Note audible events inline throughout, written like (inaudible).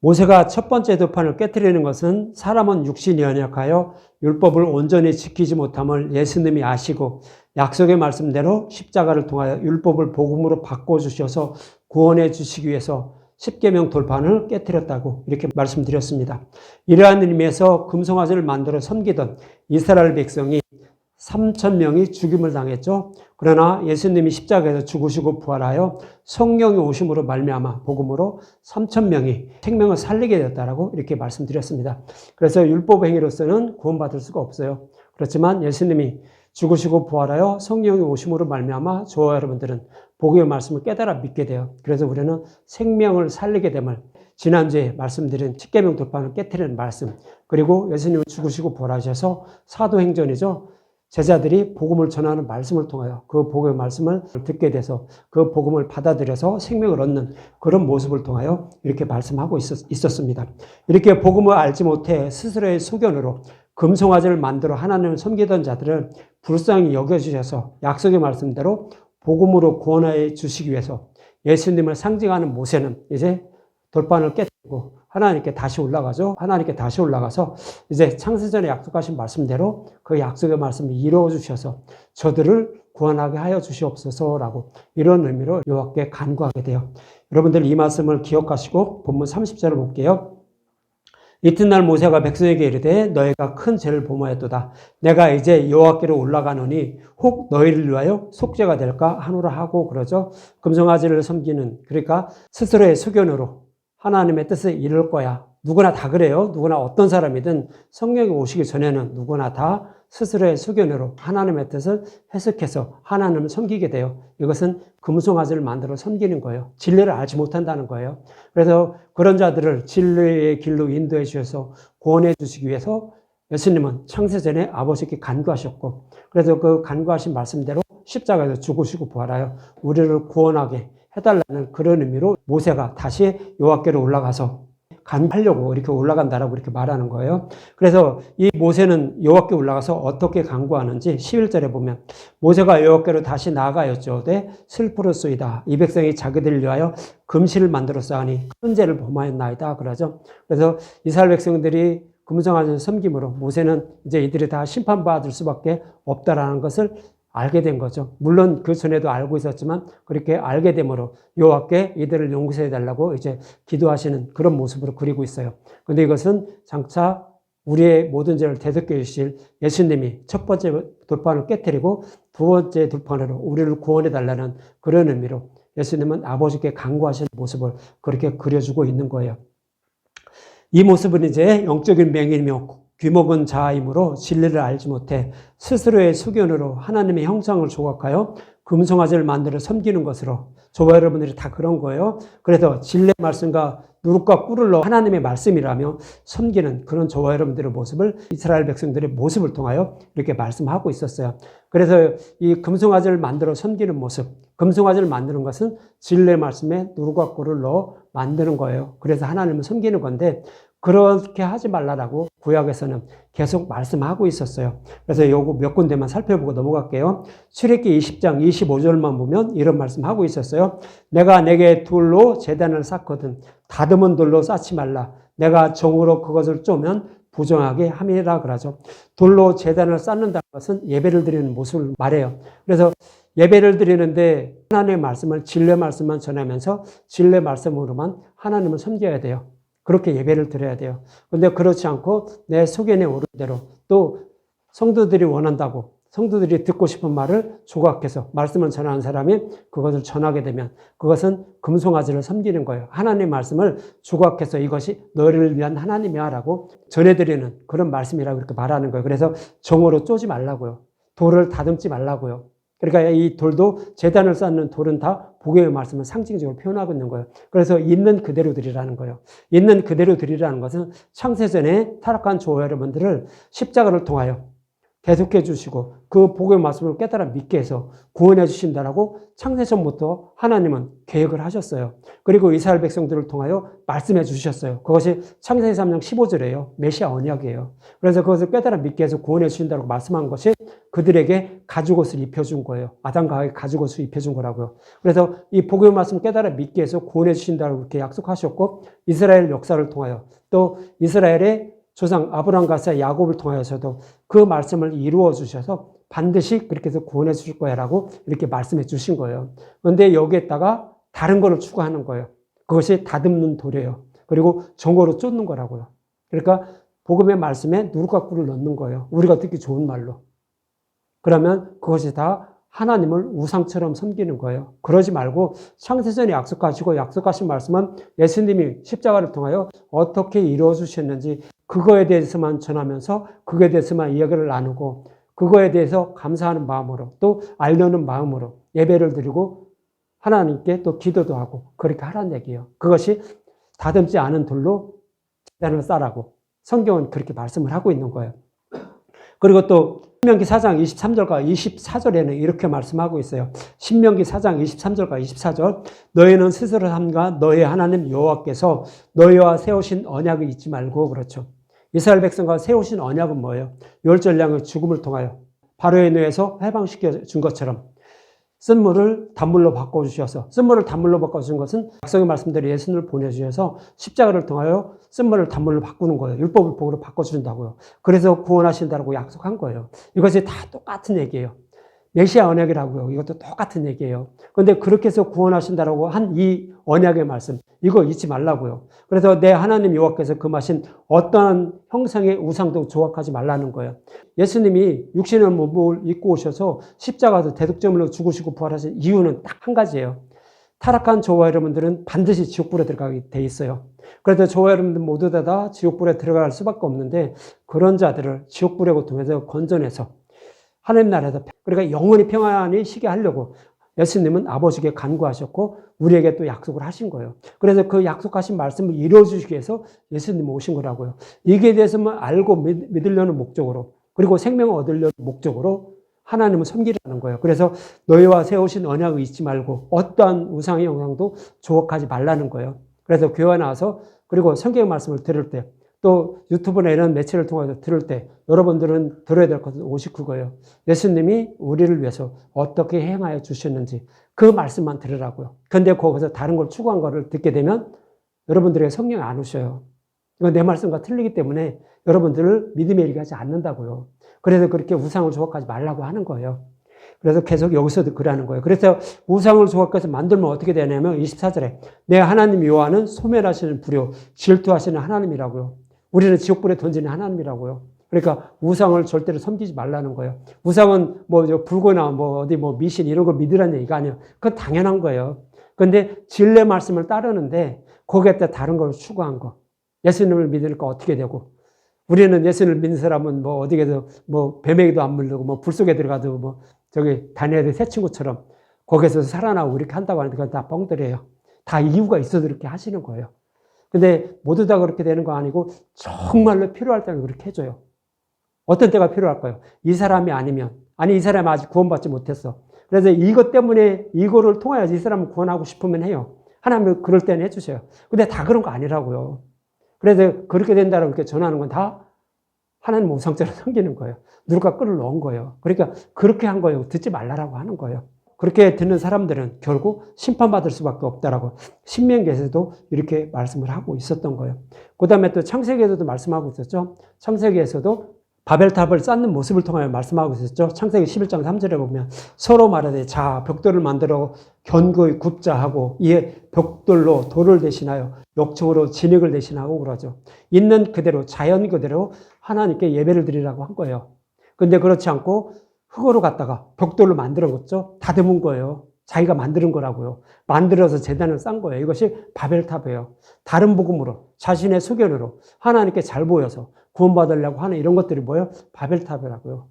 모세가 첫 번째 도판을 깨뜨리는 것은 사람은 육신이 연약하여 율법을 온전히 지키지 못함을 예수님이 아시고 약속의 말씀대로 십자가를 통하여 율법을 복음으로 바꿔주셔서 구원해 주시기 위해서 십계명 돌판을 깨뜨렸다고 이렇게 말씀드렸습니다. 이러한 의미에서 금송아지를 만들어 섬기던 이스라엘 백성이 3천 명이 죽임을 당했죠. 그러나 예수님이 십자가에서 죽으시고 부활하여 성령이 오심으로 말미암아 복음으로 3천 명이 생명을 살리게 되었다라고 이렇게 말씀드렸습니다. 그래서 율법 행위로서는 구원받을 수가 없어요. 그렇지만 예수님이 죽으시고 부활하여 성령이 오심으로 말미암아 저와 여러분들은 복음의 말씀을 깨달아 믿게 돼요. 그래서 우리는 생명을 살리게 됨을 지난주에 말씀드린 십계명 돌파는 깨뜨리는 말씀 그리고 예수님이 죽으시고 부활하셔서 사도행전이죠. 제자들이 복음을 전하는 말씀을 통하여 그 복음의 말씀을 듣게 돼서 그 복음을 받아들여서 생명을 얻는 그런 모습을 통하여 이렇게 말씀하고 있었, 있었습니다. 이렇게 복음을 알지 못해 스스로의 소견으로 금송아지를 만들어 하나님을 섬기던 자들을 불쌍히 여겨주셔서 약속의 말씀대로 복음으로 구원해 주시기 위해서 예수님을 상징하는 모세는 이제 돌판을 깨뜨리고 하나님께 다시 올라가죠. 하나님께 다시 올라가서 이제 창세전에 약속하신 말씀대로 그 약속의 말씀을 이루어 주셔서 저들을 구원하게 하여 주시옵소서라고 이런 의미로 여호와께 간구하게 돼요. 여러분들 이 말씀을 기억하시고 본문 30절을 볼게요. 이튿날 모세가 백성에게 이르되 너희가 큰 죄를 범하였도다. 내가 이제 여호와께로 올라가노니 혹 너희를 위하여 속죄가 될까 하노라 하고 그러죠. 금송아지를 섬기는 그러니까 스스로의 수견으로 하나님의 뜻을 이룰 거야. 누구나 다 그래요. 누구나 어떤 사람이든 성령이 오시기 전에는 누구나 다 스스로의 수견으로 하나님의 뜻을 해석해서 하나님을 섬기게 돼요. 이것은 금송아지를 만들어 섬기는 거예요. 진리를 알지 못한다는 거예요. 그래서 그런 자들을 진리의 길로 인도해 주셔서 구원해 주시기 위해서 예수님은 창세전에 아버지께 간구하셨고 그래서 그 간구하신 말씀대로 십자가에서 죽으시고 부활하여 우리를 구원하게 해달라는 그런 의미로 모세가 다시 여호와께로 올라가서 간하려고 이렇게 올라간다라고 이렇게 말하는 거예요. 그래서 이 모세는 여호와께 올라가서 어떻게 간구하는지 11절에 보면 모세가 여호와께로 다시 나아가였죠. 되 슬프로소이다. 이 백성이 자기들을 위하여 금실을 만들었사하니 큰 죄를 범하였나이다. 그러죠. 그래서 이스라엘 백성들이 금성하는 섬김으로 모세는 이제 이들이 다 심판받을 수밖에 없다라는 것을 알게 된 거죠. 물론 그 전에도 알고 있었지만 그렇게 알게 되므로 여호와께 이들을 용서해 달라고 이제 기도하시는 그런 모습으로 그리고 있어요. 근데 이것은 장차 우리의 모든 죄를 대속해 주실 예수님이 첫 번째 돌판을 깨뜨리고 두 번째 돌판으로 우리를 구원해 달라는 그런 의미로 예수님은 아버지께 간구하시는 모습을 그렇게 그려주고 있는 거예요. 이 모습은 이제 영적인 맹인이며 귀먹은 자아이므로 진리를 알지 못해 스스로의 수견으로 하나님의 형상을 조각하여 금송아지를 만들어 섬기는 것으로 저와 여러분들이 다 그런 거예요. 그래서 진리의 말씀과 누룩과 꿀을 넣어 하나님의 말씀이라며 섬기는 그런 저와 여러분들의 모습을 이스라엘 백성들의 모습을 통하여 이렇게 말씀하고 있었어요. 그래서 이 금송아지를 만들어 섬기는 모습, 금송아지를 만드는 것은 진리의 말씀에 누룩과 꿀을 넣어 만드는 거예요. 그래서 하나님을 섬기는 건데 그렇게 하지 말라라고 구약에서는 계속 말씀하고 있었어요. 그래서 요거 몇 군데만 살펴보고 넘어갈게요. 출애기 20장 25절만 보면 이런 말씀하고 있었어요. 내가 내게 돌로 재단을 쌓거든 다듬은 돌로 쌓지 말라. 내가 정으로 그것을 쪼면 부정하게 함이라 그러죠. 돌로 재단을 쌓는다는 것은 예배를 드리는 모습을 말해요. 그래서 예배를 드리는데 하나님의 말씀을 진리 말씀만 전하면서 진리 말씀으로만 하나님을 섬겨야 돼요. 그렇게 예배를 드려야 돼요. 근데 그렇지 않고 내 소견에 오른 대로 또 성도들이 원한다고 성도들이 듣고 싶은 말을 조각해서 말씀을 전하는 사람이 그것을 전하게 되면 그것은 금송아지를 섬기는 거예요. 하나님의 말씀을 조각해서 이것이 너를 위한 하나님이야 라고 전해드리는 그런 말씀이라고 이렇게 말하는 거예요. 그래서 정으로 쪼지 말라고요. 돌을 다듬지 말라고요. 그러니까 이 돌도 재단을 쌓는 돌은 다 복음의 말씀을 상징적으로 표현하고 있는 거예요. 그래서 있는 그대로 드리라는 거예요. 있는 그대로 드리라는 것은 창세전에 타락한 조 여러분들을 십자가를 통하여 대속해 주시고 그 복의 말씀을 깨달아 믿게 해서 구원해 주신다라고 창세전부터 하나님은 계획을 하셨어요. 그리고 이스라엘 백성들을 통하여 말씀해 주셨어요. 그것이 창세기 3장 15절이에요. 메시아 언약이에요. 그래서 그것을 깨달아 믿게 해서 구원해 주신다고 말씀한 것이 그들에게 가죽옷을 입혀준 거예요. 아담과 하와에게 가죽옷을 입혀준 거라고요. 그래서 이 복의 말씀을 깨달아 믿게 해서 구원해 주신다고 그렇게 약속하셨고 이스라엘 역사를 통하여 또 이스라엘의 조상 아브라함과 야곱을 통하여서도 그 말씀을 이루어 주셔서 반드시 그렇게 해서 구원해 주실 거야라고 이렇게 말씀해 주신 거예요. 그런데 여기에다가 다른 거를 추가하는 거예요. 그것이 다듬는 돌이에요. 그리고 정거로 쫓는 거라고요. 그러니까 복음의 말씀에 누룩과 꿀을 넣는 거예요. 우리가 듣기 좋은 말로. 그러면 그것이 다 하나님을 우상처럼 섬기는 거예요. 그러지 말고 창세전에 약속하시고 약속하신 말씀은 예수님이 십자가를 통하여 어떻게 이루어 주셨는지 그거에 대해서만 전하면서 그거에 대해서만 이야기를 나누고 그거에 대해서 감사하는 마음으로 또 알려는 마음으로 예배를 드리고 하나님께 또 기도도 하고 그렇게 하라는 얘기예요. 그것이 다듬지 않은 돌로 재단을 쌓라고 성경은 그렇게 말씀을 하고 있는 거예요. 그리고 또 신명기 4장 23절과 24절에는 이렇게 말씀하고 있어요. 신명기 4장 23절과 24절 너희는 스스로 삼가 너희 하나님 여호와께서 너희와 세우신 언약을 잊지 말고 그렇죠. 이스라엘 백성과 세우신 언약은 뭐예요? 열절량의 죽음을 통하여 바로의 노에서 해방시켜 준 것처럼 쓴 물을 단물로 바꿔주셔서 쓴 물을 단물로 바꿔주신 것은 약속의 말씀대로 예수님을 보내주셔서 십자가를 통하여 쓴 물을 단물로 바꾸는 거예요. 율법을 복으로 바꿔주신다고요. 그래서 구원하신다고 약속한 거예요. 이것이 다 똑같은 얘기예요. 메시아 언약이라고요. 이것도 똑같은 얘기예요. 그런데 그렇게 해서 구원하신다라고 한 이 언약의 말씀 이거 잊지 말라고요. 그래서 내 하나님 여호와께서 금하신 어떠한 형상의 우상도 조각하지 말라는 거예요. 예수님이 육신의 몸을 입고 오셔서 십자가에서 대독점으로 죽으시고 부활하신 이유는 딱 한 가지예요. 타락한 저와 여러분들은 반드시 지옥불에 들어가게 돼 있어요. 그래서 저와 여러분들 모두 다 지옥불에 들어갈 수밖에 없는데 그런 자들을 지옥불의 고통에서 건져내서 하나님 나라에서 그러니까 영원히 평안히 쉬게 하려고 예수님은 아버지께 간구하셨고 우리에게 또 약속을 하신 거예요. 그래서 그 약속하신 말씀을 이루어 주시기 위해서 예수님 오신 거라고요. 이게 대해서만 알고 믿으려는 목적으로 그리고 생명을 얻으려는 목적으로 하나님을 섬기라는 거예요. 그래서 너희와 세우신 언약을 잊지 말고 어떠한 우상의 영상도 조각하지 말라는 거예요. 그래서 교회 나와서 그리고 성경 말씀을 들을 때 또 유튜브나 이런 매체를 통해서 들을 때 여러분들은 들어야 될 것은 오직 그거예요. 예수님이 우리를 위해서 어떻게 행하여 주셨는지 그 말씀만 들으라고요. 근데 거기서 다른 걸 추구한 거를 듣게 되면 여러분들의 성령이 안 오셔요. 이건 내 말씀과 틀리기 때문에 여러분들을 믿음에 이르게 않는다고요. 그래서 그렇게 우상을 조각하지 말라고 하는 거예요. 그래서 계속 여기서도 그러는 거예요. 그래서 우상을 조각해서 만들면 어떻게 되냐면 24절에 내 하나님 요하는 소멸하시는 불효, 질투하시는 하나님이라고요. 우리는 지옥불에 던지는 하나님이라고요. 그러니까 우상을 절대로 섬기지 말라는 거예요. 우상은 뭐 불고나 뭐 어디 뭐 미신 이런 걸 믿으라는 얘기가 아니에요. 그건 당연한 거예요. 근데 진례 말씀을 따르는데 거기에다 다른 걸 추구한 거. 예수님을 믿으니까 어떻게 되고 우리는 예수님을 믿는 사람은 뭐 어디에도 뭐 뱀에게도 안 물르고 뭐 불 속에 들어가도 뭐 저기 다니엘의 새 친구처럼 거기서 살아나고 이렇게 한다고 하는데 그건 다 뻥들이에요. 다 이유가 있어서 그렇게 하시는 거예요. 근데 모두 다 그렇게 되는 거 아니고 정말로 필요할 때는 그렇게 해줘요. 어떤 때가 필요할까요? 이 사람이 아니면 아니 이 사람이 아직 구원받지 못했어. 그래서 이것 때문에 이거를 통하여서 이 사람을 구원하고 싶으면 해요. 하나님은 그럴 때는 해주세요. 근데 다 그런 거 아니라고요. 그래서 그렇게 된다고 이렇게 전하는 건 다 하나님 우상처럼 (laughs) 섬기는 거예요. 누가 끌을 넣은 거예요. 그러니까 그렇게 한 거예요. 듣지 말라라고 하는 거예요. 그렇게 듣는 사람들은 결국 심판받을 수밖에 없다라고 신명기에서도 이렇게 말씀을 하고 있었던 거예요. 그 다음에 또 창세기에서도 말씀하고 있었죠. 창세기에서도 바벨탑을 쌓는 모습을 통하여 말씀하고 있었죠. 창세기 11장 3절에 보면 서로 말하되 자 벽돌을 만들어 견고히 굽자 하고 이에 벽돌로 돌을 대신하여 욕청으로 진흙을 대신하고 그러죠. 있는 그대로 자연 그대로 하나님께 예배를 드리라고 한 거예요. 근데 그렇지 않고 흙으로 갔다가 벽돌로 만들어봤죠. 다듬은 거예요. 자기가 만드는 거라고요. 만들어서 재단을 쌓은 거예요. 이것이 바벨탑이에요. 다른 복음으로 자신의 소견으로 하나님께 잘 보여서 구원받으려고 하는 이런 것들이 뭐예요? 바벨탑이라고요.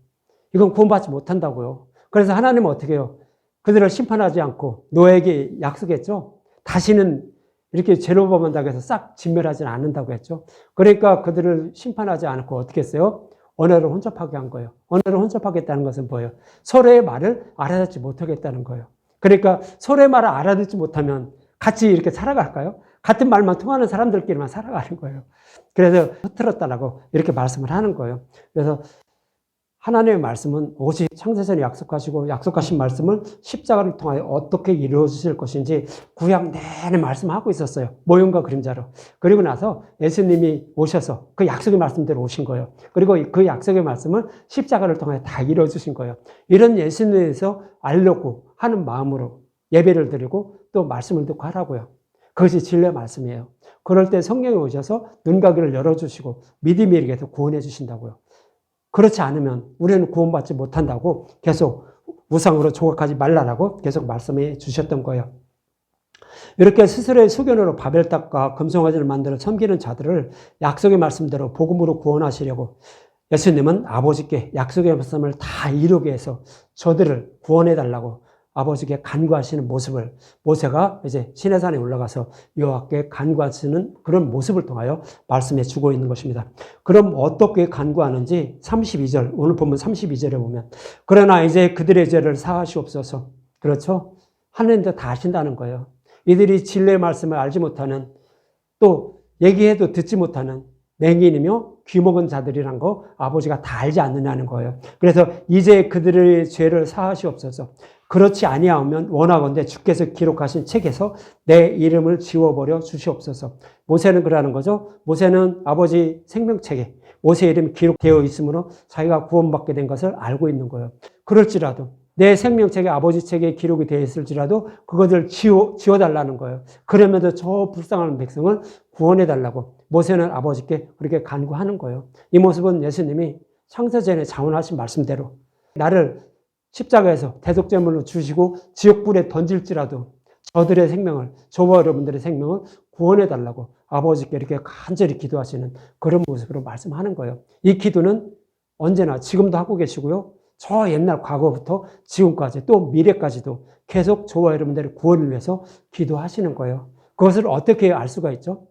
이건 구원받지 못한다고요. 그래서 하나님은 어떻게 해요? 그들을 심판하지 않고 노예에게 약속했죠. 다시는 이렇게 죄로 범한다고 해서 싹 진멸하지는 않는다고 했죠. 그러니까 그들을 심판하지 않고 어떻게 했어요? 언어를 혼잡하게 한 거예요. 언어를 혼잡하겠다는 것은 뭐예요? 서로의 말을 알아듣지 못하겠다는 거예요. 그러니까 서로의 말을 알아듣지 못하면 같이 이렇게 살아갈까요? 같은 말만 통하는 사람들끼리만 살아가는 거예요. 그래서 흐트렀다라고 이렇게 말씀을 하는 거예요. 그래서 하나님의 말씀은 오직 창세전에 약속하시고 약속하신 말씀을 십자가를 통하여 어떻게 이루어 주실 것인지 구약 내내 말씀하고 있었어요. 모형과 그림자로. 그리고 나서 예수님이 오셔서 그 약속의 말씀대로 오신 거예요. 그리고 그 약속의 말씀을 십자가를 통하여 다 이루어 주신 거예요. 이런 예수님에 대해서 알려고 하는 마음으로 예배를 드리고 또 말씀을 듣고 하라고요. 그것이 진리의 말씀이에요. 그럴 때 성령이 오셔서 눈과 귀를 열어주시고 믿음이 이르게서 구원해 주신다고요. 그렇지 않으면 우리는 구원받지 못한다고 계속 우상으로 조각하지 말라라고 계속 말씀해 주셨던 거예요. 이렇게 스스로의 수견으로 바벨탑과 금송아지를 만들어 섬기는 자들을 약속의 말씀대로 복음으로 구원하시려고 예수님은 아버지께 약속의 말씀을 다 이루게 해서 저들을 구원해 달라고 아버지께 간구하시는 모습을 모세가 이제 시내산에 올라가서 여호와께 간구하시는 그런 모습을 통하여 말씀해 주고 있는 것입니다. 그럼 어떻게 간구하는지 32절 오늘 보면 32절에 보면 그러나 이제 그들의 죄를 사하시옵소서. 그렇죠? 하나님도 다 아신다는 거예요. 이들이 진리의 말씀을 알지 못하는 또 얘기해도 듣지 못하는 맹인이며 귀먹은 자들이란 거 아버지가 다 알지 않느냐는 거예요. 그래서 이제 그들의 죄를 사하시옵소서. 그렇지 아니하면 원하건대 주께서 기록하신 책에서 내 이름을 지워버려 주시옵소서. 모세는 그러는 거죠. 모세는 아버지 생명책에 모세 이름이 기록되어 있으므로 자기가 구원받게 된 것을 알고 있는 거예요. 그럴지라도 내 생명책에 아버지 책에 기록이 되어 있을지라도 그것을 지워, 지워달라는 거예요. 그러면서 저 불쌍한 백성을 구원해달라고 모세는 아버지께 그렇게 간구하는 거예요. 이 모습은 예수님이 창세전에 자원하신 말씀대로 나를 십자가에서 대속제물로 주시고 지옥불에 던질지라도 저들의 생명을, 저와 여러분들의 생명을 구원해달라고 아버지께 이렇게 간절히 기도하시는 그런 모습으로 말씀하는 거예요. 이 기도는 언제나 지금도 하고 계시고요. 저 옛날 과거부터 지금까지 또 미래까지도 계속 저와 여러분들의 구원을 위해서 기도하시는 거예요. 그것을 어떻게 알 수가 있죠?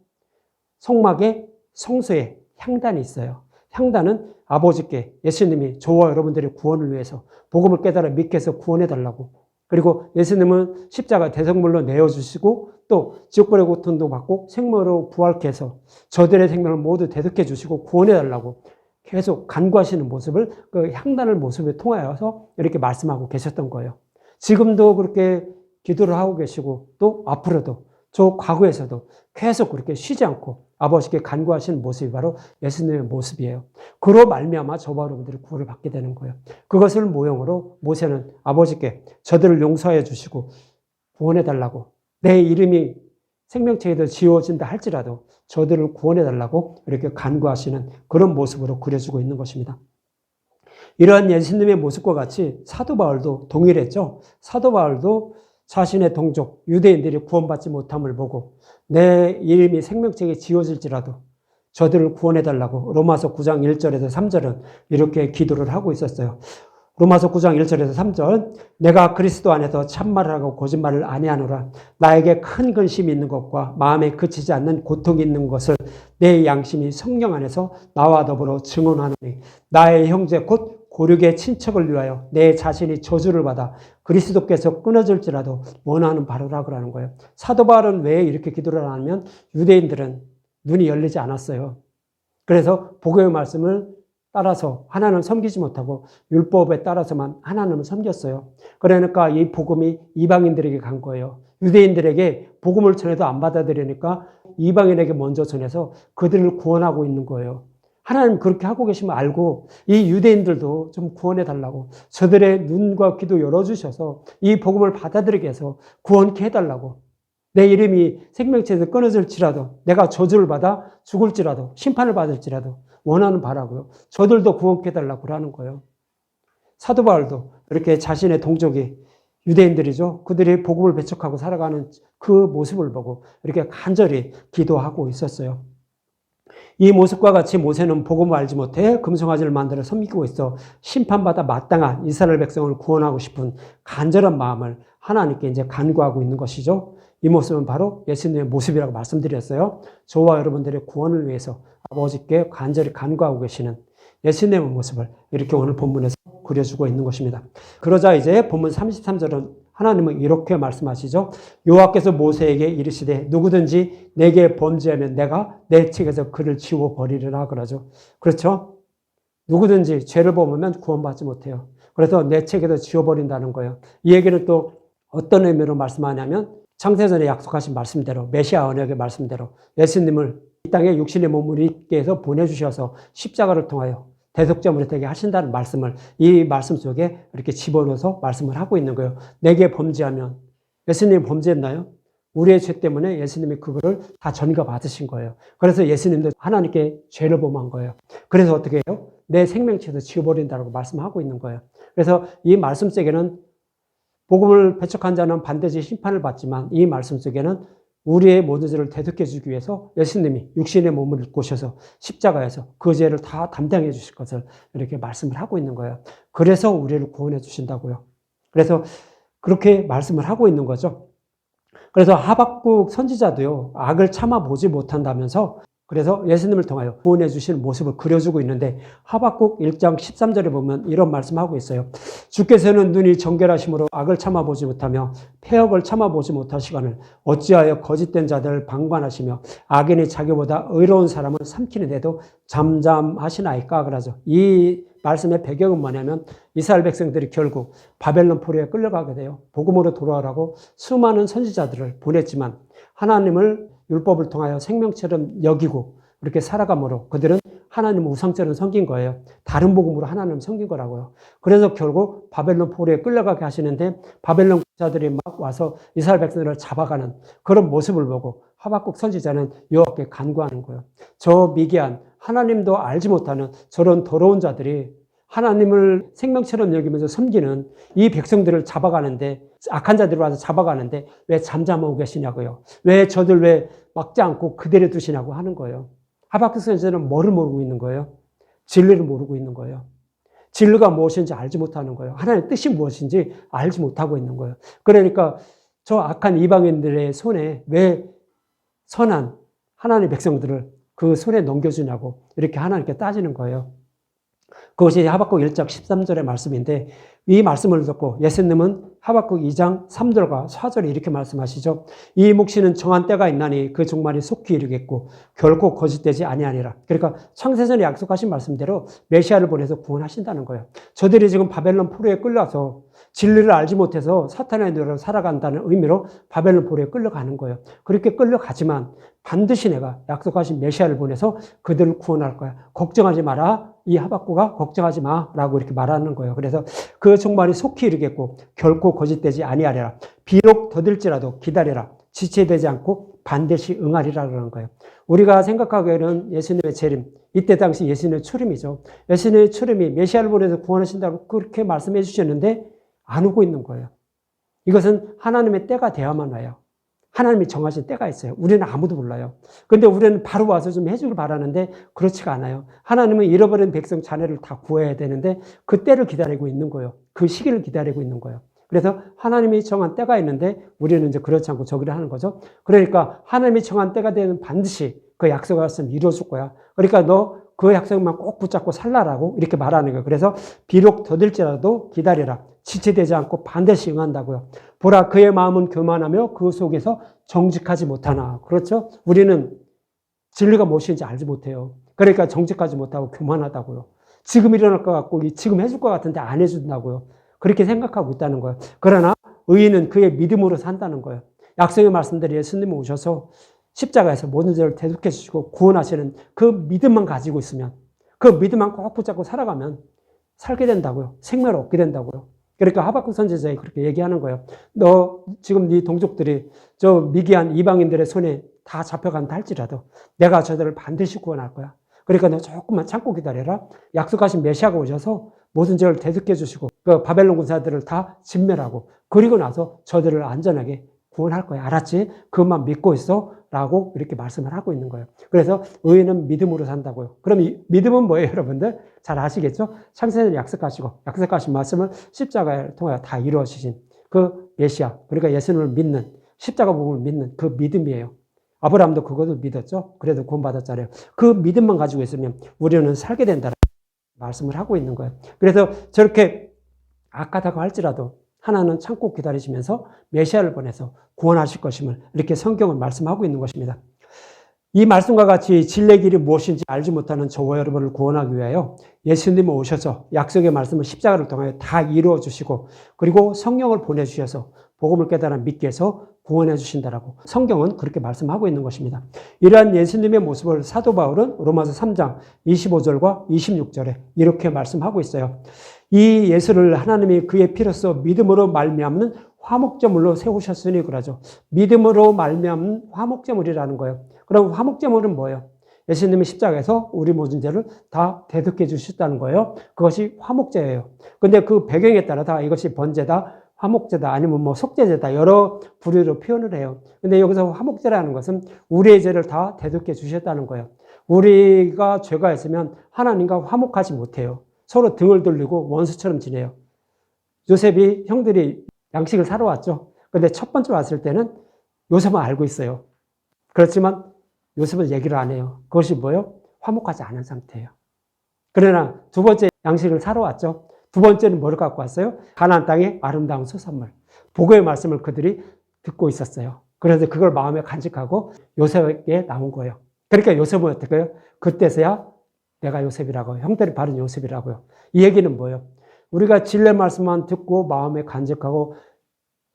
성막에 성소에 향단이 있어요. 향단은 아버지께 예수님이 저와 여러분들의 구원을 위해서 복음을 깨달아 믿게 해서 구원해 달라고 그리고 예수님은 십자가 대성물로 내어주시고 또 지옥불의 고통도 받고 생명으로 부활케 해서 저들의 생명을 모두 대득해 주시고 구원해 달라고 계속 간구하시는 모습을 그 향단을 모습에 통하여서 이렇게 말씀하고 계셨던 거예요. 지금도 그렇게 기도를 하고 계시고 또 앞으로도 저 과거에서도 계속 그렇게 쉬지 않고 아버지께 간구하시는 모습이 바로 예수님의 모습이에요. 그로 말미암아 저와 여러분들이 구원을 받게 되는 거예요. 그것을 모형으로 모세는 아버지께 저들을 용서해 주시고 구원해 달라고 내 이름이 생명책에도 지워진다 할지라도 저들을 구원해 달라고 이렇게 간구하시는 그런 모습으로 그려주고 있는 것입니다. 이러한 예수님의 모습과 같이 사도 바울도 동일했죠. 사도 바울도 자신의 동족 유대인들이 구원받지 못함을 보고 내 이름이 생명책에 지워질지라도 저들을 구원해 달라고 로마서 9장 1절에서 3절은 이렇게 기도를 하고 있었어요. 로마서 9장 1절에서 3절 내가 그리스도 안에서 참말을 하고 거짓말을 아니하노라 나에게 큰 근심이 있는 것과 마음에 그치지 않는 고통이 있는 것을 내 양심이 성령 안에서 나와 더불어 증언하노니 나의 형제 곧 고륙의 친척을 위하여 내 자신이 저주를 받아 그리스도께서 끊어질지라도 원하는 바로라 그러는 거예요. 사도 바울은 왜 이렇게 기도를 하냐면 유대인들은 눈이 열리지 않았어요. 그래서 복음의 말씀을 따라서 하나님을 섬기지 못하고 율법에 따라서만 하나님을 섬겼어요. 그러니까 이 복음이 이방인들에게 간 거예요. 유대인들에게 복음을 전해도 안 받아들이니까 이방인에게 먼저 전해서 그들을 구원하고 있는 거예요. 하나님 그렇게 하고 계시면 알고 이 유대인들도 좀 구원해 달라고 저들의 눈과 귀도 열어 주셔서 이 복음을 받아들이게 해서 구원케 해 달라고 내 이름이 생명체에서 끊어질지라도 내가 저주를 받아 죽을지라도 심판을 받을지라도 원하는 바라고요. 저들도 구원케 해 달라고 하는 거예요. 사도 바울도 이렇게 자신의 동족이 유대인들이죠. 그들이 복음을 배척하고 살아가는 그 모습을 보고 이렇게 간절히 기도하고 있었어요. 이 모습과 같이 모세는 복음을 알지 못해 금송아지를 만들어 섬기고 있어 심판받아 마땅한 이스라엘 백성을 구원하고 싶은 간절한 마음을 하나님께 이제 간구하고 있는 것이죠. 이 모습은 바로 예수님의 모습이라고 말씀드렸어요. 저와 여러분들의 구원을 위해서 아버지께 간절히 간구하고 계시는 예수님의 모습을 이렇게 오늘 본문에서 그려주고 있는 것입니다. 그러자 이제 본문 33절은 하나님은 이렇게 말씀하시죠. 여호와께서 모세에게 이르시되 누구든지 내게 범죄하면 내가 내 책에서 그를 지워 버리리라 그러죠. 그렇죠? 누구든지 죄를 범하면 구원받지 못해요. 그래서 내 책에서 지워 버린다는 거예요. 이 얘기는 또 어떤 의미로 말씀하냐면 창세전에 약속하신 말씀대로 메시아 언약의 말씀대로 예수님을 이 땅에 육신의 몸을 입게 해서 보내주셔서 십자가를 통하여 대속자물이 되게 하신다는 말씀을 이 말씀 속에 이렇게 집어넣어서 말씀을 하고 있는 거예요. 내게 범죄하면 예수님이 범죄했나요? 우리의 죄 때문에 예수님이 그거를 다 전가 받으신 거예요. 그래서 예수님도 하나님께 죄를 범한 거예요. 그래서 어떻게 해요? 내 생명체에서 지워버린다고 말씀하고 있는 거예요. 그래서 이 말씀 속에는 복음을 배척한 자는 반드시 심판을 받지만 이 말씀 속에는 우리의 모든 죄를 대속해 주기 위해서 예수님이 육신의 몸을 오셔서 십자가에서 그 죄를 다 담당해 주실 것을 이렇게 말씀을 하고 있는 거예요. 그래서 우리를 구원해 주신다고요. 그래서 그렇게 말씀을 하고 있는 거죠. 그래서 하박국 선지자도요, 악을 참아 보지 못한다면서 그래서 예수님을 통하여 구원해 주실 모습을 그려주고 있는데 하박국 1장 13절에 보면 이런 말씀하고 있어요. 주께서는 눈이 정결하심으로 악을 참아보지 못하며 폐역을 참아보지 못하시거늘 어찌하여 거짓된 자들을 방관하시며 악인이 자기보다 의로운 사람을 삼키는데도 잠잠하시나이까 그러죠. 이 말씀의 배경은 뭐냐면 이스라엘 백성들이 결국 바벨론 포로에 끌려가게 돼요. 복음으로 돌아오라고 수많은 선지자들을 보냈지만 하나님을 율법을 통하여 생명처럼 여기고 그렇게 살아감으로 그들은 하나님을 우상처럼 섬긴 거예요. 다른 복음으로 하나님을 섬긴 거라고요. 그래서 결국 바벨론 포로에 끌려가게 하시는데 바벨론 자들이 막 와서 이스라엘 백성들을 잡아가는 그런 모습을 보고 하박국 선지자는 여호와께 간구하는 거예요. 저 미개한 하나님도 알지 못하는 저런 더러운 자들이 하나님을 생명처럼 여기면서 섬기는 이 백성들을 잡아가는데 악한 자들을 와서 잡아가는데 왜 잠잠하고 계시냐고요. 왜 저들 왜 막지 않고 그대로 두시냐고 하는 거예요. 하박국 선지자는 뭐를 모르고 있는 거예요? 진리를 모르고 있는 거예요. 진리가 무엇인지 알지 못하는 거예요. 하나님의 뜻이 무엇인지 알지 못하고 있는 거예요. 그러니까 저 악한 이방인들의 손에 왜 선한 하나님의 백성들을 그 손에 넘겨주냐고 이렇게 하나님께 따지는 거예요. 그것이 하박국 1장 13절의 말씀인데 이 말씀을 듣고 예수님은 하박국 2장 3절과 4절에 이렇게 말씀하시죠. 이 묵시는 정한 때가 있나니 그 종말이 속히 이르겠고 결코 거짓되지 아니하니라. 그러니까 창세전에 약속하신 말씀대로 메시아를 보내서 구원하신다는 거예요. 저들이 지금 바벨론 포로에 끌려서 진리를 알지 못해서 사탄의 노래로 살아간다는 의미로 바벨론 포로에 끌려가는 거예요. 그렇게 끌려가지만 반드시 내가 약속하신 메시아를 보내서 그들을 구원할 거야. 걱정하지 마라. 이 하박구가 걱정하지 마라고 이렇게 말하는 거예요. 그래서 그 종말이 속히 이르겠고 결코 거짓되지 아니하리라. 비록 더딜지라도 기다려라. 지체되지 않고 반드시 응하리라 그러는 거예요. 우리가 생각하기에는 예수님의 재림, 이때 당시 예수님의 출임이죠. 예수님의 출임이 메시아를 보내서 구원하신다고 그렇게 말씀해 주셨는데 안 오고 있는 거예요. 이것은 하나님의 때가 되어야만 와요. 하나님이 정하신 때가 있어요. 우리는 아무도 몰라요. 근데 우리는 바로 와서 좀 해주길 바라는데 그렇지가 않아요. 하나님은 잃어버린 백성 자녀를 다 구해야 되는데 그 때를 기다리고 있는 거예요. 그 시기를 기다리고 있는 거예요. 그래서 하나님이 정한 때가 있는데 우리는 이제 그렇지 않고 저기를 하는 거죠. 그러니까 하나님이 정한 때가 되면 반드시 그 약속의 말씀 이루어줄 거야. 그러니까 너 그 약속만 꼭 붙잡고 살라라고 이렇게 말하는 거예요. 그래서 비록 더딜지라도 기다려라. 지체되지 않고 반드시 응한다고요. 보라 그의 마음은 교만하며 그 속에서 정직하지 못하나. 그렇죠? 우리는 진리가 무엇인지 알지 못해요. 그러니까 정직하지 못하고 교만하다고요. 지금 일어날 것 같고 지금 해줄 것 같은데 안 해준다고요. 그렇게 생각하고 있다는 거예요. 그러나 의인은 그의 믿음으로 산다는 거예요. 약속의 말씀대로 예수님이 오셔서 십자가에서 모든 죄를 대속해 주시고 구원하시는 그 믿음만 가지고 있으면 그 믿음만 꼭 붙잡고 살아가면 살게 된다고요. 생명을 얻게 된다고요. 그러니까 하박국 선지자에 그렇게 얘기하는 거예요. 너 지금 네 동족들이 저 미개한 이방인들의 손에 다 잡혀간다 할지라도 내가 저들을 반드시 구원할 거야. 그러니까 너 조금만 참고 기다려라. 약속하신 메시아가 오셔서 모든 죄를 대속해 주시고 그 바벨론 군사들을 다 진멸하고 그리고 나서 저들을 안전하게 구원할 거야. 알았지? 그것만 믿고 있어. 라고 이렇게 말씀을 하고 있는 거예요. 그래서 의인은 믿음으로 산다고요. 그럼 이 믿음은 뭐예요, 여러분들? 잘 아시겠죠? 창세를 약속하시고 약속하신 말씀을 십자가를 통하여 다 이루어지신 그 메시아, 그러니까 예수님을 믿는 십자가 복음을 믿는 그 믿음이에요. 아브라함도 그것을 믿었죠. 그래도 구원받았잖아요. 그 믿음만 가지고 있으면 우리는 살게 된다. 말씀을 하고 있는 거예요. 그래서 저렇게 악하다고 할지라도 하나는 참고 기다리시면서 메시아를 보내서 구원하실 것임을 이렇게 성경은 말씀하고 있는 것입니다. 이 말씀과 같이 진리의 길이 무엇인지 알지 못하는 저와 여러분을 구원하기 위하여 예수님이 오셔서 약속의 말씀을 십자가를 통하여 다 이루어 주시고 그리고 성령을 보내 주셔서 복음을 깨달아 믿게 해서 구원해 주신다라고 성경은 그렇게 말씀하고 있는 것입니다. 이러한 예수님의 모습을 사도 바울은 로마서 3장 25절과 26절에 이렇게 말씀하고 있어요. 이 예수를 하나님이 그의 피로써 믿음으로 말미암는 화목제물로 세우셨으니 그러죠. 믿음으로 말미암는 화목제물이라는 거예요. 그럼 화목제물은 뭐예요? 예수님이 십자가에서 우리 모든 죄를 다 대득해 주셨다는 거예요. 그것이 화목제예요. 근데 그 배경에 따라 다 이것이 번제다, 화목제다, 아니면 뭐 속죄제다, 여러 부류로 표현을 해요. 근데 여기서 화목제라는 것은 우리의 죄를 다 대득해 주셨다는 거예요. 우리가 죄가 있으면 하나님과 화목하지 못해요. 서로 등을 돌리고 원수처럼 지내요. 요셉이 형들이 양식을 사러 왔죠. 근데 첫 번째 왔을 때는 요셉은 알고 있어요. 그렇지만 요셉은 얘기를 안 해요. 그것이 뭐예요? 화목하지 않은 상태예요. 그러나 두 번째 양식을 사러 왔죠. 두 번째는 뭘 갖고 왔어요? 가나안 땅의 아름다운 수산물. 복의 말씀을 그들이 듣고 있었어요. 그래서 그걸 마음에 간직하고 요셉에게 나온 거예요. 그러니까 요셉은 어떻게 해요? 그때서야 내가 요셉이라고 형들이 바른 요셉이라고요. 이 얘기는 뭐예요? 우리가 진례 말씀만 듣고 마음에 간직하고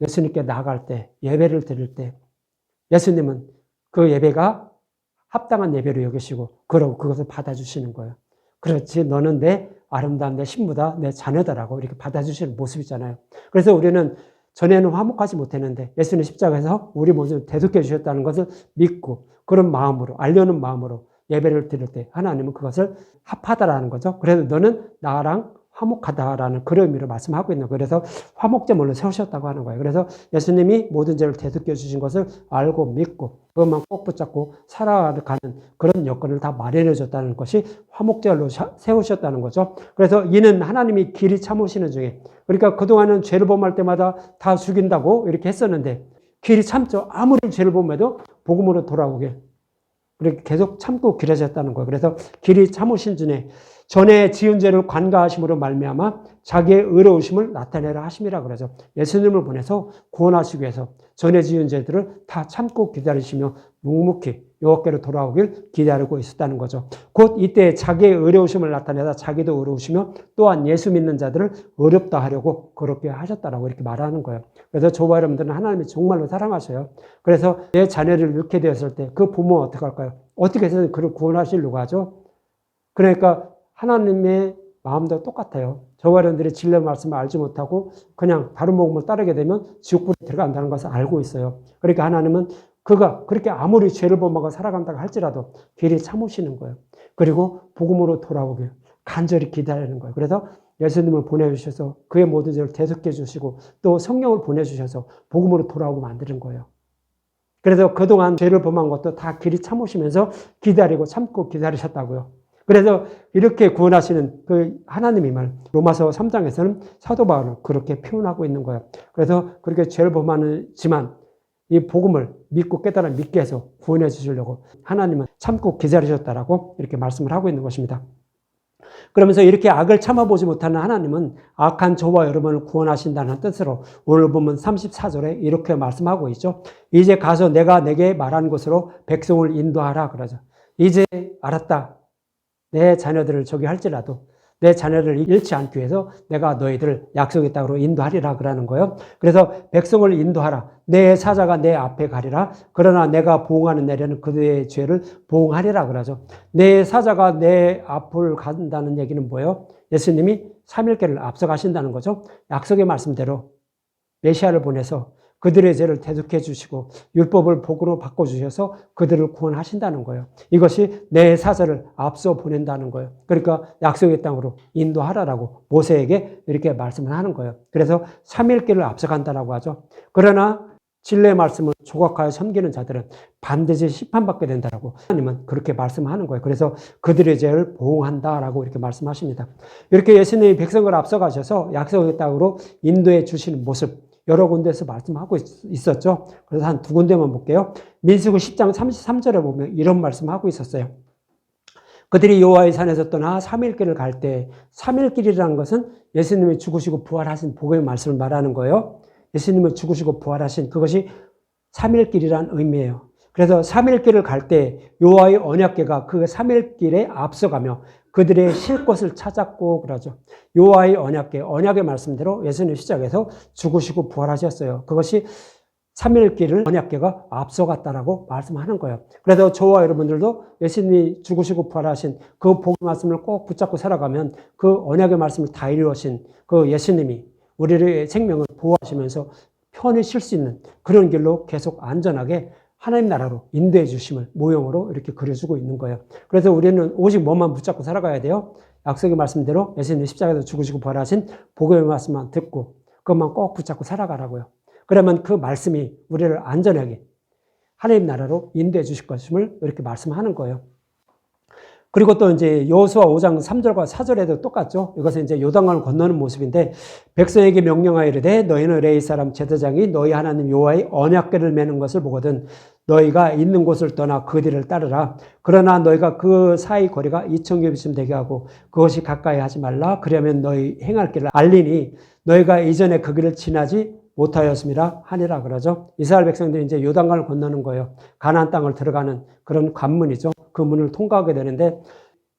예수님께 나갈 때 예배를 드릴 때 예수님은 그 예배가 합당한 예배로 여기시고 그러고 그것을 받아주시는 거예요. 그렇지 너는 내 아름다운 내 신부다 내 자녀다라고 이렇게 받아주시는 모습이잖아요. 그래서 우리는 전에는 화목하지 못했는데 예수님 십자가에서 우리 모습을 대속해 주셨다는 것을 믿고 그런 마음으로 알려는 마음으로 예배를 드릴 때 하나님은 그것을 합하다라는 거죠. 그래서 너는 나랑 화목하다라는 그런 의미로 말씀하고 있는 거예요. 그래서 화목제물로 세우셨다고 하는 거예요. 그래서 예수님이 모든 죄를 대속해 주신 것을 알고 믿고 그것만 꼭 붙잡고 살아가는 그런 여건을 다 마련해 줬다는 것이 화목제물로 세우셨다는 거죠. 그래서 이는 하나님이 길이 참으시는 중에 그러니까 그동안은 죄를 범할 때마다 다 죽인다고 이렇게 했었는데 길이 참죠. 아무리 죄를 범해도 복음으로 돌아오길 그렇게 계속 참고 기다렸다는 거예요. 그래서 길이 참으신 중에 전에 지은 죄를 관가하심으로 말미암아 자기의 의로우심을 나타내라 하심이라 그러죠. 예수님을 보내서 구원하시기 위해서 전에 지은 죄들을 다 참고 기다리시며 묵묵히 여호와께로 돌아오길 기다리고 있었다는 거죠. 곧 이때 자기의 의로우심을 나타내다 자기도 의로우시며 또한 예수 믿는 자들을 어렵다 하려고 그렇게 하셨다라고 이렇게 말하는 거예요. 그래서 저와 여러분들은 하나님이 정말로 사랑하셔요. 그래서 내 자녀를 잃게 되었을 때 그 부모는 어떻게 할까요? 어떻게 해서 그를 구원하시려고 하죠? 그러니까 하나님의 마음도 똑같아요. 저와 여러분들이 진리 말씀을 알지 못하고 그냥 다른 복음을 따르게 되면 지옥불에 들어간다는 것을 알고 있어요. 그러니까 하나님은 그가 그렇게 아무리 죄를 범하고 살아간다고 할지라도 길이 참으시는 거예요. 그리고 복음으로 돌아오길 간절히 기다리는 거예요. 그래서 예수님을 보내주셔서 그의 모든 죄를 대속해 주시고 또 성령을 보내주셔서 복음으로 돌아오고 만드는 거예요. 그래서 그동안 죄를 범한 것도 다 길이 참으시면서 기다리고 참고 기다리셨다고요. 그래서 이렇게 구원하시는 그 하나님임을 로마서 3장에서는 사도 바울은 그렇게 표현하고 있는 거예요. 그래서 그렇게 죄를 범하지만 이 복음을 믿고 깨달아 믿게 해서 구원해 주시려고 하나님은 참고 기다리셨다라고 이렇게 말씀을 하고 있는 것입니다. 그러면서 이렇게 악을 참아보지 못하는 하나님은 악한 저와 여러분을 구원하신다는 뜻으로 오늘 보면 34절에 이렇게 말씀하고 있죠. 이제 가서 내가 내게 말한 곳으로 백성을 인도하라 그러죠. 이제 알았다. 내 자녀들을 저기 할지라도 내 자녀를 잃지 않기 위해서 내가 너희들을 약속의 땅으로 인도하리라 그러는 거예요. 그래서 백성을 인도하라. 내 사자가 내 앞에 가리라. 그러나 내가 보응하는 내려는 그들의 죄를 보응하리라 그러죠. 내 사자가 내 앞을 간다는 얘기는 뭐예요? 예수님이 3일계를 앞서가신다는 거죠. 약속의 말씀대로 메시아를 보내서 그들의 죄를 대속해 주시고 율법을 복으로 바꿔 주셔서 그들을 구원하신다는 거예요. 이것이 내 사자를 앞서 보낸다는 거예요. 그러니까 약속의 땅으로 인도하라라고 모세에게 이렇게 말씀을 하는 거예요. 그래서 3일길을 앞서간다라고 하죠. 그러나 진리의 말씀을 조각하여 섬기는 자들은 반드시 심판받게 된다라고 하나님은 그렇게 말씀하는 거예요. 그래서 그들의 죄를 보응한다라고 이렇게 말씀하십니다. 이렇게 예수님이 백성을 앞서가셔서 약속의 땅으로 인도해 주시는 모습 여러 군데에서 말씀하고 있었죠. 그래서 한 두 군데만 볼게요. 민수구 10장 33절에 보면 이런 말씀하고 있었어요. 그들이 여호와의 산에서 떠나 3일 길을 갈 때 3일 길이라는 것은 예수님이 죽으시고 부활하신 복음의 말씀을 말하는 거예요. 예수님이 죽으시고 부활하신 그것이 3일 길이라는 의미예요. 그래서 3일 길을 갈 때 여호와의 언약궤가 그 3일 길에 앞서가며 그들의 쉴 곳을 찾았고 그러죠. 여호와의 언약궤, 언약의 말씀대로 예수님 시작해서 죽으시고 부활하셨어요. 그것이 3일 길을 언약궤가 앞서갔다라고 말씀하는 거예요. 그래서 저와 여러분들도 예수님이 죽으시고 부활하신 그 복음 말씀을 꼭 붙잡고 살아가면 그 언약의 말씀을 다 이루어신 그 예수님이 우리의 생명을 보호하시면서 편히 쉴 수 있는 그런 길로 계속 안전하게 하나님 나라로 인도해 주심을 모형으로 이렇게 그려주고 있는 거예요. 그래서 우리는 오직 뭐만 붙잡고 살아가야 돼요? 약속의 말씀대로 예수님 십자가에서 죽으시고 부활하신 복음의 말씀만 듣고 그것만 꼭 붙잡고 살아가라고요. 그러면 그 말씀이 우리를 안전하게 하나님 나라로 인도해 주실 것임을 이렇게 말씀하는 거예요. 그리고 또 이제 여호수아 5장 3절과 4절에도 똑같죠. 이것은 이제 요단강을 건너는 모습인데 백성에게 명령하여 이르되 너희는 레이 사람 제사장이 너희 하나님 여호와의 언약궤를 매는 것을 보거든 너희가 있는 곳을 떠나 그 뒤를 따르라. 그러나 너희가 그 사이 거리가 2천 규빗쯤 되게 하고 그것이 가까이 하지 말라. 그러면 너희 행할 길을 알리니 너희가 이전에 그 길을 지나지 못하였습니다. 하니라 그러죠. 이스라엘 백성들이 이제 요단강을 건너는 거예요. 가나안 땅을 들어가는 그런 관문이죠. 그 문을 통과하게 되는데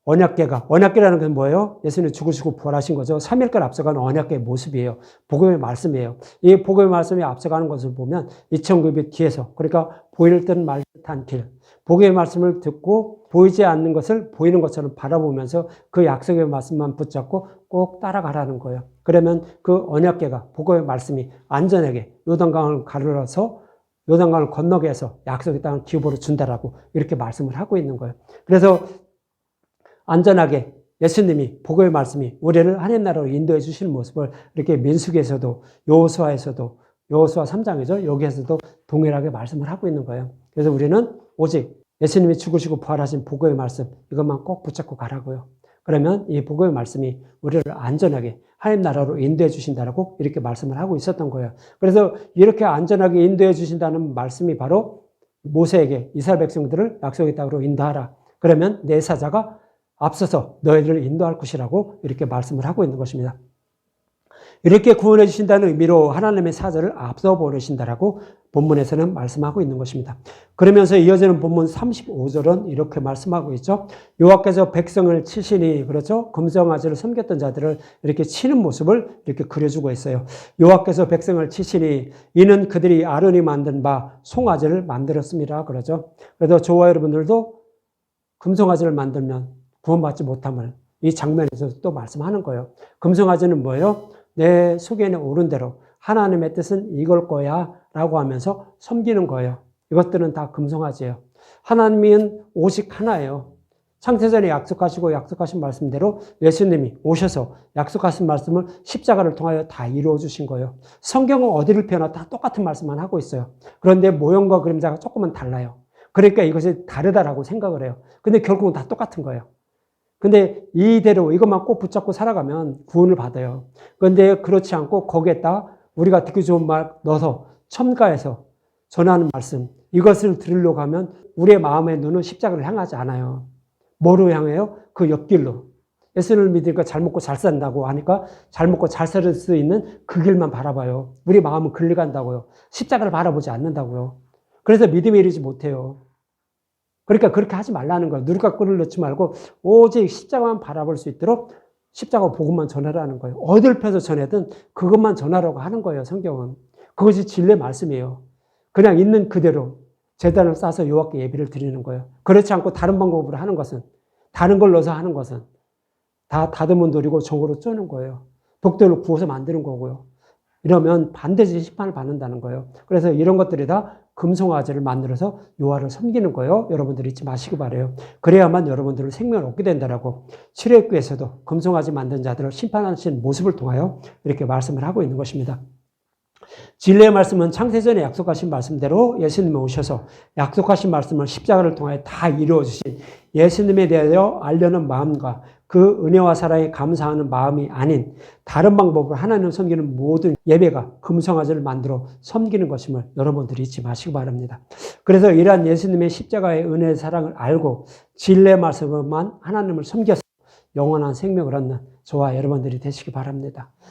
언약계가 언약계라는 건 뭐예요? 예수님 죽으시고 부활하신 거죠. 3일간 앞서가는 언약계의 모습이에요. 복음의 말씀이에요. 이 복음의 말씀이 앞서가는 것을 보면 이천급의 뒤에서 그러니까 보일 듯 말 듯한 길. 복음의 말씀을 듣고 보이지 않는 것을 보이는 것처럼 바라보면서 그 약속의 말씀만 붙잡고 꼭 따라가라는 거예요. 그러면 그 언약계가 복음의 말씀이 안전하게 요단강을 가르러서 요단강을 건너게 해서 약속의 땅을 기업으로 준다라고 이렇게 말씀을 하고 있는 거예요. 그래서 안전하게 예수님이 복음의 말씀이 우리를 하나님 나라로 인도해 주시는 모습을 이렇게 민수기에서도 여호수아에서도 여호수아 3장이죠. 여기에서도 동일하게 말씀을 하고 있는 거예요. 그래서 우리는 오직 예수님이 죽으시고 부활하신 복음의 말씀 이것만 꼭 붙잡고 가라고요. 그러면 이 복음의 말씀이 우리를 안전하게 하나님 나라로 인도해 주신다라고 이렇게 말씀을 하고 있었던 거예요. 그래서 이렇게 안전하게 인도해 주신다는 말씀이 바로 모세에게 이스라엘 백성들을 땅으로 인도하라. 그러면 내 사자가 앞서서 너희들을 인도할 것이라고 이렇게 말씀을 하고 있는 것입니다. 이렇게 구원해 주신다는 의미로 하나님의 사자를 앞서 보내신다라고 본문에서는 말씀하고 있는 것입니다. 그러면서 이어지는 본문 35절은 이렇게 말씀하고 있죠. 여호와께서 백성을 치시니 그렇죠. 금성아지를 섬겼던 자들을 이렇게 치는 모습을 이렇게 그려주고 있어요. 여호와께서 백성을 치시니 이는 그들이 아론이 만든 바 송아지를 만들었습니다. 그러죠. 그래서 저와 여러분들도 금송아지를 만들면 구원받지 못함을 이 장면에서 또 말씀하는 거예요. 금송아지는 뭐예요? 내 속에는 오른 대로 하나님의 뜻은 이걸 거야 라고 하면서 섬기는 거예요. 이것들은 다 금송아지예요. 하나님은 오직 하나예요. 창세전에 약속하시고 약속하신 말씀대로 예수님이 오셔서 약속하신 말씀을 십자가를 통하여 다 이루어 주신 거예요. 성경은 어디를 펴나 다 똑같은 말씀만 하고 있어요. 그런데 모형과 그림자가 조금은 달라요. 그러니까 이것이 다르다라고 생각을 해요. 근데 결국은 다 똑같은 거예요. 근데 이대로 이것만 꼭 붙잡고 살아가면 구원을 받아요. 그런데 그렇지 않고 거기에다 우리가 듣기 좋은 말 넣어서 첨가해서 전하는 말씀 이것을 들으려고 하면 우리의 마음의 눈은 십자가를 향하지 않아요. 뭐로 향해요? 그 옆길로. 예수를 믿으니까 잘 먹고 잘 산다고 하니까 잘 먹고 잘 살 수 있는 그 길만 바라봐요. 우리 마음은 글리 간다고요. 십자가를 바라보지 않는다고요. 그래서 믿음에 이르지 못해요. 그러니까 그렇게 하지 말라는 거예요. 누룩과 꿀을 넣지 말고 오직 십자가만 바라볼 수 있도록 십자가 복음만 전하라는 거예요. 어딜 펴서 전해든 그것만 전하라고 하는 거예요. 성경은. 그것이 진리의 말씀이에요. 그냥 있는 그대로 재단을 싸서 여호와께 예배를 드리는 거예요. 그렇지 않고 다른 방법으로 하는 것은 다른 걸 넣어서 하는 것은 다 다듬은 돌이고 종으로 쪼는 거예요. 독대로 구워서 만드는 거고요. 이러면 반드시 심판을 받는다는 거예요. 그래서 이런 것들이 다 금송아지를 만들어서 요하를 섬기는 거예요. 여러분들 잊지 마시기 바래요. 그래야만 여러분들을 생명을 얻게 된다라고 출애굽에서도 금송아지 만든 자들을 심판하신 모습을 통하여 이렇게 말씀을 하고 있는 것입니다. 진리의 말씀은 창세전에 약속하신 말씀대로 예수님이 오셔서 약속하신 말씀을 십자가를 통하여 다 이루어 주신 예수님에 대하여 알려는 마음과 그 은혜와 사랑에 감사하는 마음이 아닌 다른 방법으로 하나님을 섬기는 모든 예배가 금성아지를 만들어 섬기는 것임을 여러분들이 잊지 마시기 바랍니다. 그래서 이러한 예수님의 십자가의 은혜의 사랑을 알고 진리의 말씀으로만 하나님을 섬겨서 영원한 생명을 얻는 저와 여러분들이 되시기 바랍니다.